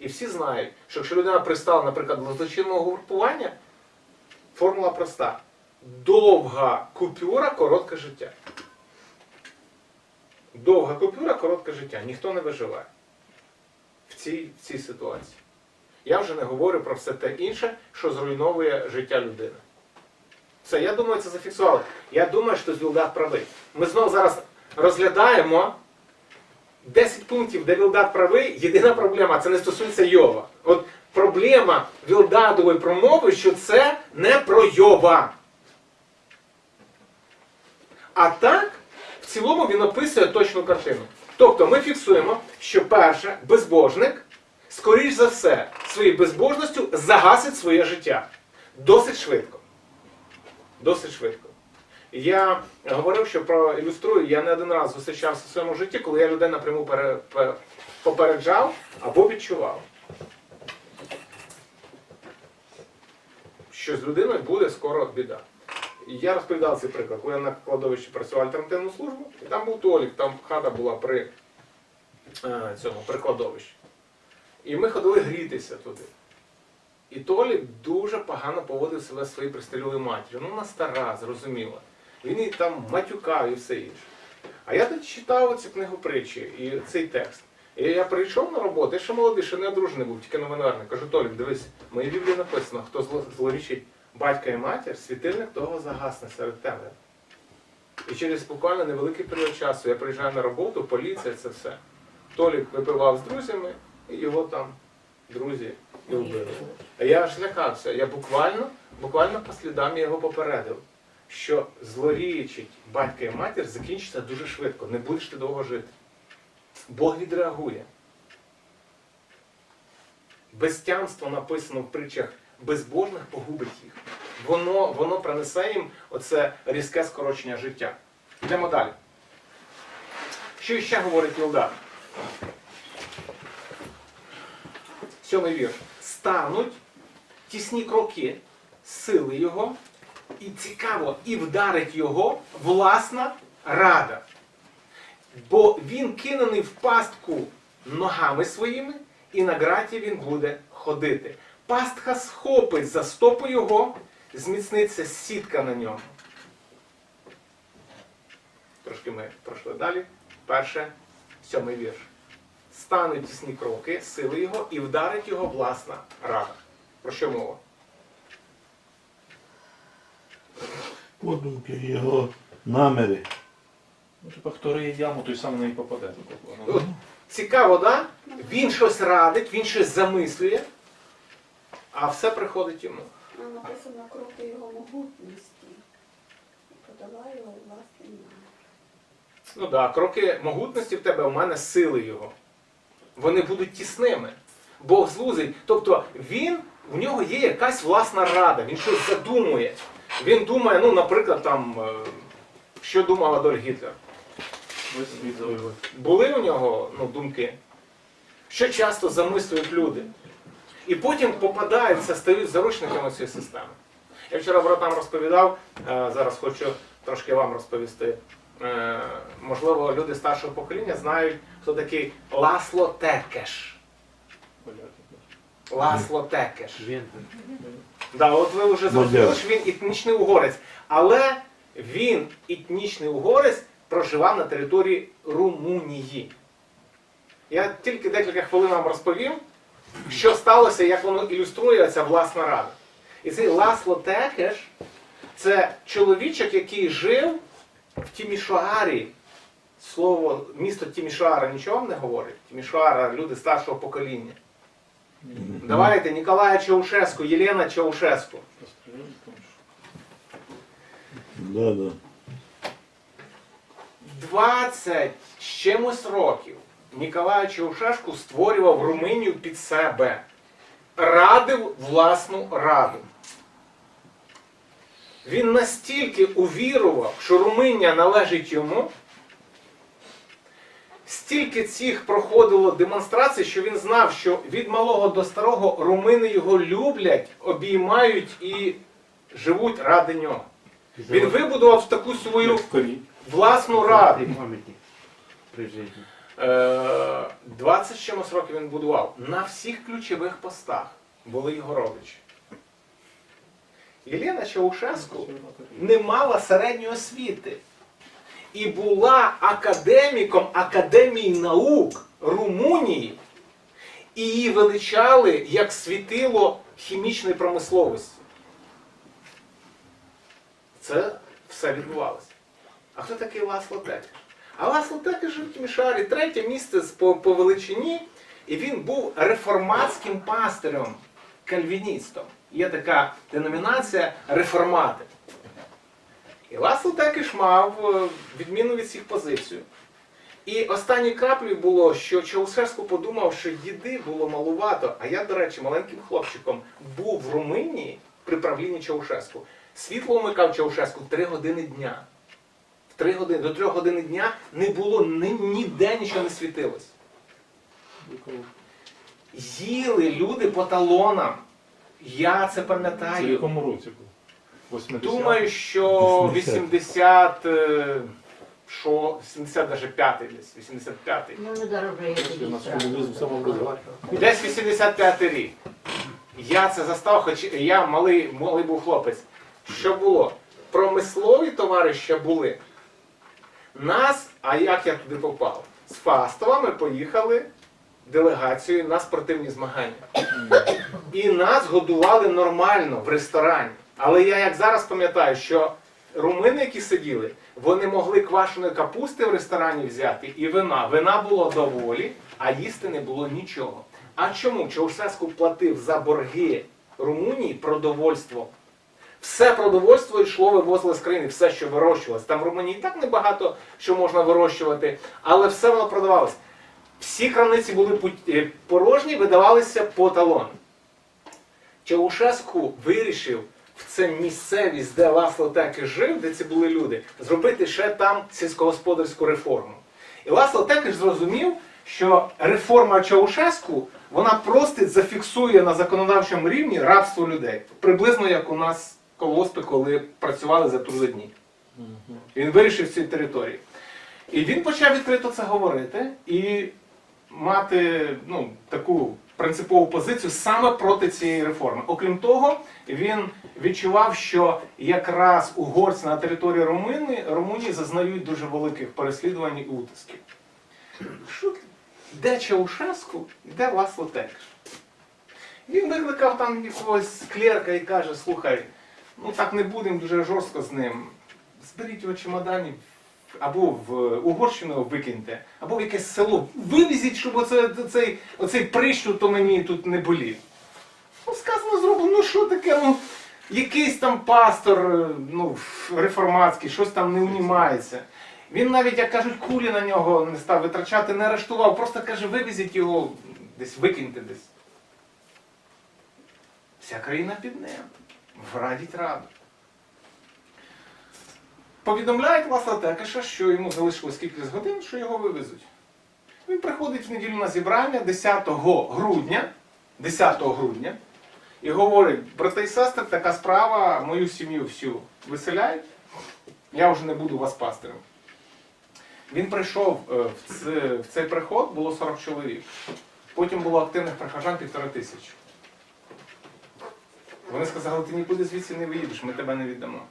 І всі знають, що якщо людина пристала, наприклад, до злочинного групування, формула проста. Довга купюра, коротке життя. Довга купюра, коротке життя. Ніхто не виживає в цій, в цій ситуації. Я вже не говорю про все те інше, що зруйновує життя людини. Все, я думаю, це зафіксували. Я думаю, що Вілдат правий. Ми знову зараз розглядаємо 10 пунктів, де Вілдат правий. Єдина проблема це не стосується Йова. От проблема Вілдадової промови, що це не про Йова. А так, в цілому він описує точну картину. Тобто ми фіксуємо, що перше, безбожник, скоріш за все, своєю безбожністю загасить своє життя. Досить швидко. Досить швидко. Я говорив, що проілюструю, я не один раз зустрічався в своєму житті, коли я людей напряму пере- пе- попереджав або відчував, що з людиною буде скоро біда. Я розповідав цей приклад, коли я на кладовищі працював альтернативну службу, і там був Толік, там хата була при е, цьому при кладовищі. І ми ходили грітися туди. І Толік дуже погано поводив себе своєю пристрілою матір'ю. Ну, вона стара, зрозуміла. Він її там матюкав і все інше. А я тут читав цю книгу притчі і цей текст. І я прийшов на роботу, я ще молодий, ще не одружений був, тільки новинарник. Кажу, Толік, дивись, в моїй Біблії написано, хто злорічить батька і матір, світильник того загасне серед темряви. І через буквально невеликий період часу я приїжджаю на роботу, поліція, це все. Толік випивав з друзями, і його там друзі і вбили. А я аж лякався. Я буквально, буквально по слідам я його попередив, що злорічить батька і матір закінчиться дуже швидко. Не будеш ти довго жити. Бог відреагує. Безтямство написано в притчах безбожних погубить їх. Воно, воно принесе їм оце різке скорочення життя. Йдемо далі. Що ще говорить Ілдар? Сьомий вірш. Стануть тісні кроки сили його, і цікаво, і вдарить його власна рада. Бо він кинений в пастку ногами своїми, і на граті він буде ходити. Пастка схопить за стопу його, зміцниться сітка на ньому. Трошки ми пройшли далі. Перше, сьомий вірш. Стануть тісні кроки, сили його, і вдарить його власна рада. Про що мова? Подумки його наміри. Ну, типа, хто риє яму, той сам в неї попаде. Ну, Цікаво, да? Він щось радить, він щось замислює, а все приходить йому. Там написано кроки його могутності. І подала його намір. Ну так, да, кроки могутності в тебе, у мене сили його. Вони будуть тісними. Бог злузить. Тобто він, в нього є якась власна рада, він щось задумує. Він думає, ну, наприклад, там, е, що думав Адольф Гітлер. Були у нього ну, думки, що часто замислюють люди. І потім попадаються, стають заручниками цієї системи. Я вчора братам розповідав, е, зараз хочу трошки вам розповісти. Е, Можливо, люди старшого покоління знають, хто такий Ласло Текеш. Ласло Текеш. Да, от ви вже зрозуміли, що він етнічний угорець. Але він, етнічний угорець, проживав на території Румунії. Я тільки декілька хвилин вам розповім, що сталося, як воно ілюструє ця власна рада. І цей Ласло Текеш це чоловічок, який жив в Тімішоарі. Слово місто Тімішоара нічого вам не говорить? Тімішоара люди старшого покоління. Давайте, Ніколая Чаушеску, Єлена Чаушеску. Да, да. 20 з чимось років Ніколай Чаушеску створював Румунію під себе. Радив власну раду. Він настільки увірував, що Румунія належить йому, стільки цих проходило демонстрацій, що він знав, що від малого до старого румини його люблять, обіймають і живуть ради нього. Він вибудував таку свою власну раду. пам'яті при житті. Е, 20 з чимось років він будував. На всіх ключових постах були його родичі. Єлена Чаушеску не мала середньої освіти і була академіком Академії наук Румунії, і її величали як світило хімічної промисловості. Це все відбувалося. А хто такий Ласло Текеш? А Ласло Текеш жив в Тімішарі, третє місце по, по величині, і він був реформатським пастирем, кальвіністом. Є така деномінація реформати. І Ласло Текеш мав е, відміну від всіх позицію. І останньою краплею було, що Чаусеску подумав, що їди було малувато. А я, до речі, маленьким хлопчиком був в Румунії при правлінні Чаушеску. Світло вмикав Чаушеску 3 години дня. В 3 години, до 3 години дня не було ні, ніде нічого не світилось. Їли люди по талонам. Я це Це в пам'ятаю. якому році був? 80? Думаю, що 80, е, що 80 даже 5 десь, 85 Ну, не. Десь 85 рік. Я це застав, хоч я малий, малий був хлопець. Що було? Промислові товариші були. Нас, а як я туди попав? З Фастова ми поїхали делегацією на спортивні змагання. І нас годували нормально в ресторані. Але я як зараз пам'ятаю, що румини, які сиділи, вони могли квашеної капусти в ресторані взяти і вина. Вина було доволі, а їсти не було нічого. А чому? Чаушеску платив за борги Румунії продовольство. Все продовольство йшло, вивозили з країни, все, що вирощувалось. Там в Румунії і так небагато що можна вирощувати, але все воно продавалось. Всі крамниці були е, порожні, видавалися по талону. Чаушеску вирішив це місцевість, де Ласло Теки жив, де ці були люди, зробити ще там сільськогосподарську реформу. І Ласло Текеш зрозумів, що реформа Чаушеску вона просто зафіксує на законодавчому рівні рабство людей. Приблизно як у нас колгоспи, коли працювали за трудодні. Він вирішив ці території. І він почав відкрито це говорити і мати ну, таку принципову позицію саме проти цієї реформи. Окрім того, він відчував, що якраз угорці на території Румунії, Румунії зазнають дуже великих переслідувань і утисків. Що де Чаушеску, де Ласло Текеш. Він викликав там якогось клерка і каже, слухай, ну так не будемо дуже жорстко з ним. Зберіть його чемодані або в Угорщину викиньте, або в якесь село. Вивезіть, щоб оце, оцей, оцей прищу то мені тут не болів. Ну, сказано, зроблено, ну що таке, ну, якийсь там пастор, е, ну, реформатський, щось там не унімається. Він навіть, як кажуть, кулі на нього не став витрачати, не арештував, просто каже, вивезіть його десь, викиньте десь. Вся країна під ним. Врадіть раду. Повідомляють власне Текеша, що йому залишилось кілька годин, що його вивезуть. Він приходить в неділю на зібрання 10 грудня, 10 грудня і говорить, брати і сестри, така справа, мою сім'ю всю виселяють, я вже не буду вас пастирем. Він прийшов е, в це- в цей приход, було 40 чоловік. Потім було активних прихожан півтора тисячі. Вони сказали, ти нікуди звідси не виїдеш, ми тебе не віддамо.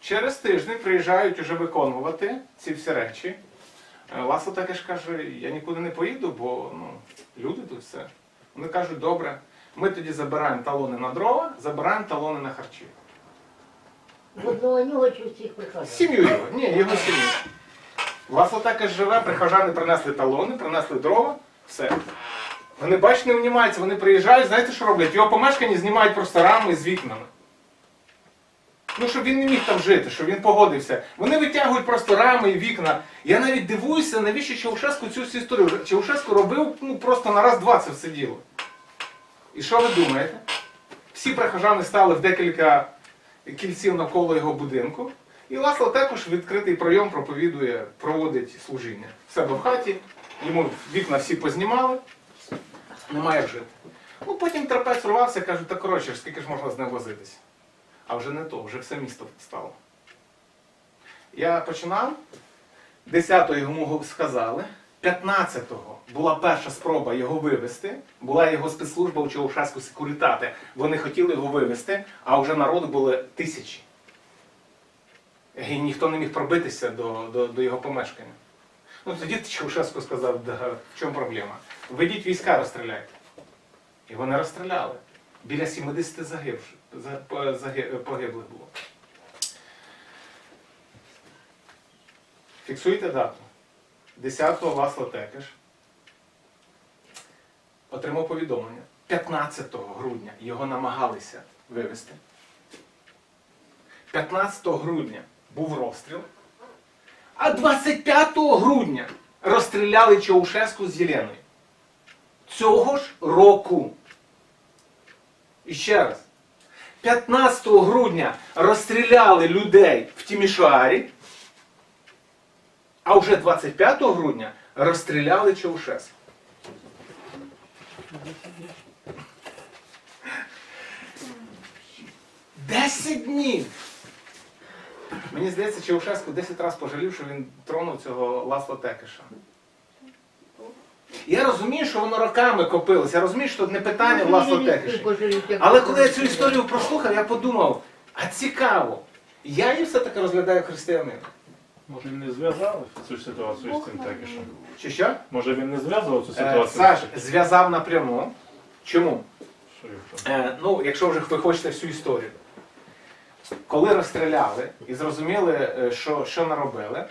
Через тиждень приїжджають уже виконувати ці всі речі. Е, Ласло таке ж каже, я нікуди не поїду, бо ну, люди тут все. Вони кажуть, добре, ми тоді забираємо талони на дрова, забираємо талони на харчі. В одного нього чи всіх приходить? Сім'ю його, ні, його сім'ю. Вас ж живе, прихожани принесли талони, принесли дрова, все. Вони, бачите, не внімаються, вони приїжджають, знаєте, що роблять? Його помешкання знімають просто рами з вікнами. Ну, щоб він не міг там жити, щоб він погодився. Вони витягують просто рами і вікна. Я навіть дивуюся, навіщо Чаушеску цю всю історію. Чаушеску робив ну, просто на раз-два це все діло. І що ви думаєте? Всі прихожани стали в декілька кільців навколо його будинку. І Ласло також відкритий прийом проповідує, проводить служіння. В себе в хаті, йому вікна всі познімали, немає як жити. Ну потім трапець рвався, кажуть, та коротше, скільки ж можна з ним возитись. А вже не то, вже все місто стало. Я починав 10-го йому сказали. 15-го була перша спроба його вивезти. Була його спецслужба у Чаушевську секурітати. Вони хотіли його вивезти, а вже народу були тисячі. І ніхто не міг пробитися до, до, до його помешкання. Ну тоді Чаушевську сказав, да, в чому проблема? Ведіть війська, розстріляйте. І вони розстріляли. Біля 70 загибших, за- погиблих було. Фіксуйте дату. 10-го Васла Текеш отримав повідомлення. 15 грудня його намагалися вивезти. 15 грудня був розстріл. А 25 грудня розстріляли Чаушеску з Єленою. Цього ж року. І ще раз. 15 грудня розстріляли людей в Тімішуарі, а вже 25 грудня розстріляли Чаушеску. Десять днів! Мені здається, Чаушеску 10 разів пожалів, що він тронув цього Ласла Текеша. Я розумію, що воно роками копилося. Я розумію, що не питання в Ласла Але коли я цю історію прослухав, я подумав, а цікаво, я її все-таки розглядаю як християнин. Може він не зв'язав цю ситуацію з цим Текішем? Чи що? Може він не зв'язував цю Е, ситуацію? Саш Текішем? зв'язав напряму. Чому? Що якщо? Е, ну, якщо вже ви хочете всю історію. Коли розстріляли і зрозуміли, е, що, що наробили,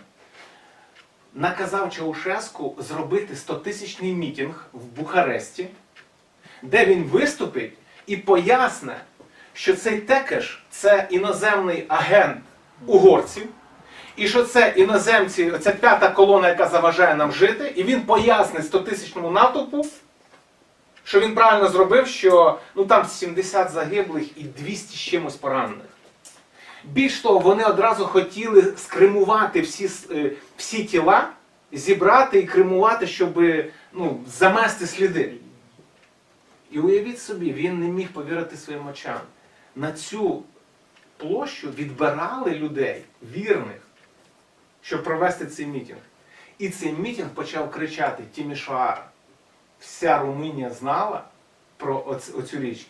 наказав Чаушеску зробити 100-тисячний мітинг в Бухаресті, де він виступить і поясне, що цей Текеш це іноземний агент угорців, і що це іноземці, це п'ята колона, яка заважає нам жити, і він пояснить 100-тисячному натовпу, що він правильно зробив, що ну там 70 загиблих і 200 з чимось поранених. Більш того, вони одразу хотіли скримувати всі, е, всі тіла, зібрати і кремувати, щоб ну, замести сліди. І уявіть собі, він не міг повірити своїм очам. На цю площу відбирали людей, вірних, щоб провести цей мітинг. І цей мітинг почав кричати Тімішоара вся Румунія знала про оц- оцю річ.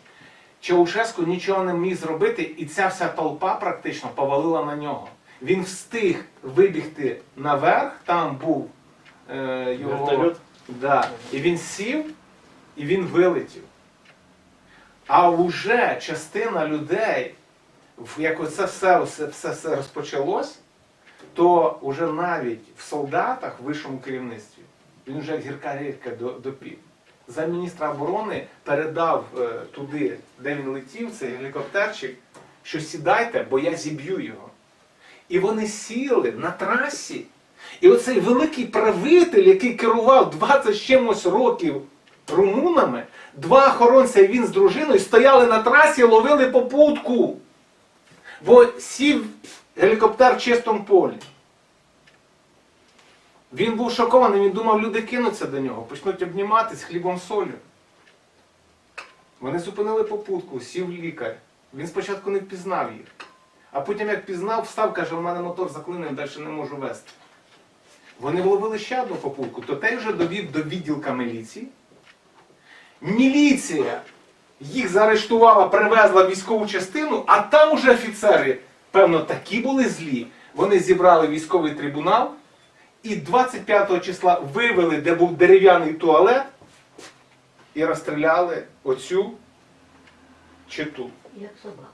Чаушеску нічого не міг зробити, і ця вся толпа практично повалила на нього. Він встиг вибігти наверх, там був е, його. Вертольот? Да. І він сів, і він вилетів. А вже частина людей, як оце все, все, все, все розпочалось, то вже навіть в солдатах в вищому керівництві він вже як гірка рідка до, допів. За міністра оборони передав е, туди, де він летів, цей гелікоптерчик, що сідайте, бо я зіб'ю його. І вони сіли на трасі. І оцей великий правитель, який керував 20 з чимось років румунами, два охоронця і він з дружиною стояли на трасі і ловили попутку. Бо сів гелікоптер в чистому полі. Він був шокований, він думав, люди кинуться до нього, почнуть обніматись хлібом солью. Вони зупинили попутку, сів лікар. Він спочатку не впізнав їх. А потім, як пізнав, встав, каже, у мене мотор заклинив, далі не можу вести. Вони вловили ще одну попутку, то той вже довів до відділка міліції. Міліція їх заарештувала, привезла в військову частину, а там уже офіцери, певно, такі були злі. Вони зібрали військовий трибунал і 25 числа вивели, де був дерев'яний туалет, і розстріляли оцю читу Як собака.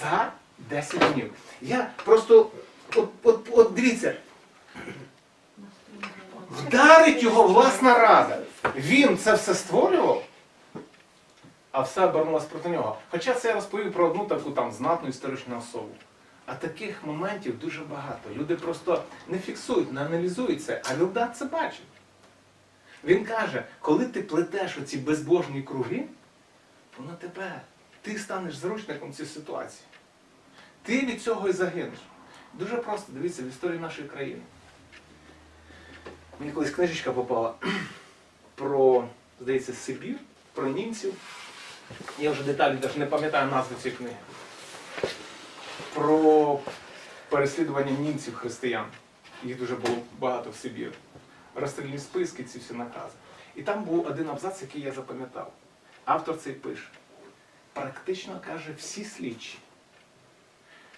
за 10 днів. Я просто, от, от, от дивіться, вдарить його власна рада. Він це все створював, а все обернулося проти нього. Хоча це я розповів про одну таку там знатну історичну особу. А таких моментів дуже багато. Люди просто не фіксують, не аналізують це, а Вілдат це бачить. Він каже, коли ти плетеш оці безбожні круги, воно тебе, ти станеш заручником цієї ситуації. Ти від цього і загинеш. Дуже просто, дивіться, в історії нашої країни. Мені колись книжечка попала про, здається, Сибір, про німців. Я вже деталі навіть не пам'ятаю назву цієї книги. Про переслідування німців християн. Їх дуже було багато в Сибірі. Розстрільні списки, ці всі накази. І там був один абзац, який я запам'ятав. Автор цей пише. Практично каже, всі слідчі,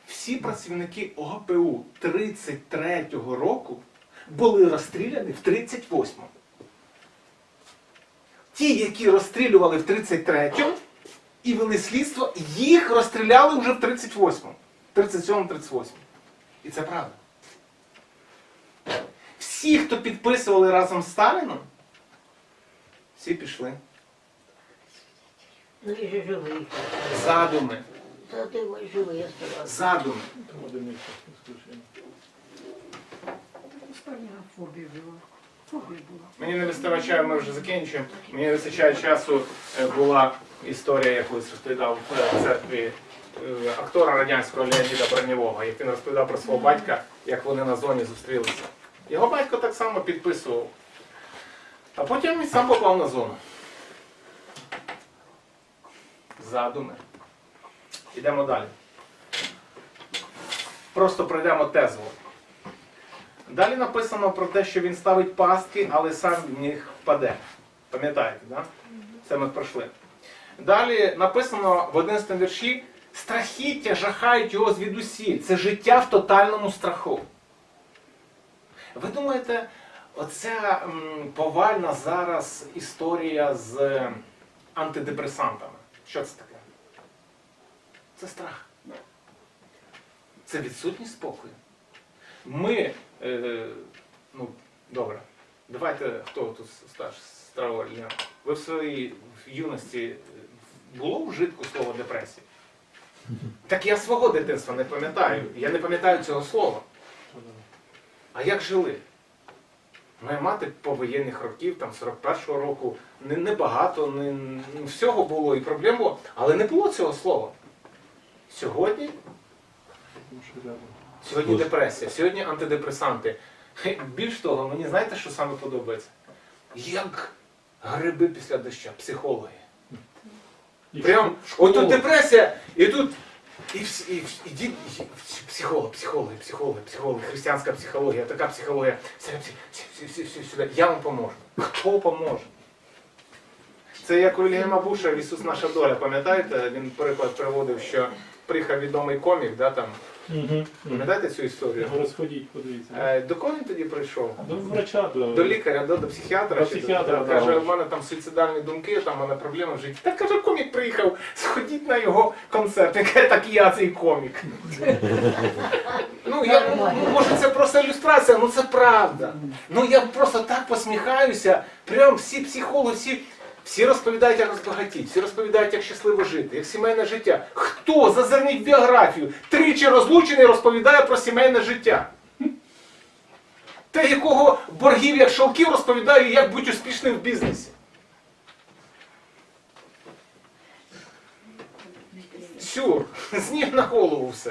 всі працівники ОГПУ 33-го року були розстріляні в 38-му. Ті, які розстрілювали в 33-му і вели слідство, їх розстріляли вже в 38-му. 37-38. І це правда. Всі, хто підписували разом з Сталіном, всі пішли. Ну і живий. Задуми. Та ти живий оставався. Задуми. Там одиниця ісключення. Спальня фобія була. Мені не вистачає, ми вже закінчуємо. Мені не вистачає часу. Е, Була історія, я колись розповідав в церкві е, актора радянського Леоніда Бронєвого, як він розповідав про свого батька, як вони на зоні зустрілися. Його батько так само підписував. А потім він сам попав на зону. Задуми. Йдемо далі. Просто пройдемо тезу. Далі написано про те, що він ставить пастки, але сам в них впаде. Пам'ятаєте, да? Це ми пройшли. Далі написано в 11 вірші: страхіття жахають його звідусіль. Це життя в тотальному страху. Ви думаєте, оця повальна зараз історія з антидепресантами? Що це таке? Це страх. Це відсутність спокою. Ми, е, ну, добре, давайте, хто тут старший старого Ілья? Ви в своїй юності е, було вжитку слово депресія? Так я свого дитинства не пам'ятаю. Я не пам'ятаю цього слова. А як жили? Моя мати повоєнних років, там 41-го року, небагато, не, не всього було і проблем було, але не було цього слова. Сьогодні. Сьогодні депресія, сьогодні антидепресанти. Більш того, мені знаєте, що саме подобається? Як гриби після дощу, психологи. Прям, отут депресія, і тут і, і, всі- і, і психолог, психологи, психологи, психологи, християнська психологія, така психологія. Сюди. Я вам поможу. Хто поможе? Це як у Вільяма Буша Ісус наша доля, пам'ятаєте? Він приклад приводив, що приїхав відомий комік, да, там. Мгм. Пам'ятаєте цю історію? Його розходіть, подивіться. Е, До кого він тоді прийшов? До врача, до... До лікаря, до, до психіатра. До чи психіатра, да. Каже, в мене там суїцидальні думки, там в мене проблеми в житті. Так каже, комік приїхав, сходіть на його концерт. Він каже, так я цей комік. ну, я, ну, може це просто ілюстрація, ну це правда. Ну я просто так посміхаюся. Прям всі психологи, всі. Всі розповідають, як розбагатіть, всі розповідають, як щасливо жити, як сімейне життя. Хто зазирніть біографію? Тричі розлучений розповідає про сімейне життя. Те, якого боргів як шовків розповідає, як бути успішним в бізнесі. Сюр, з ніг на голову все.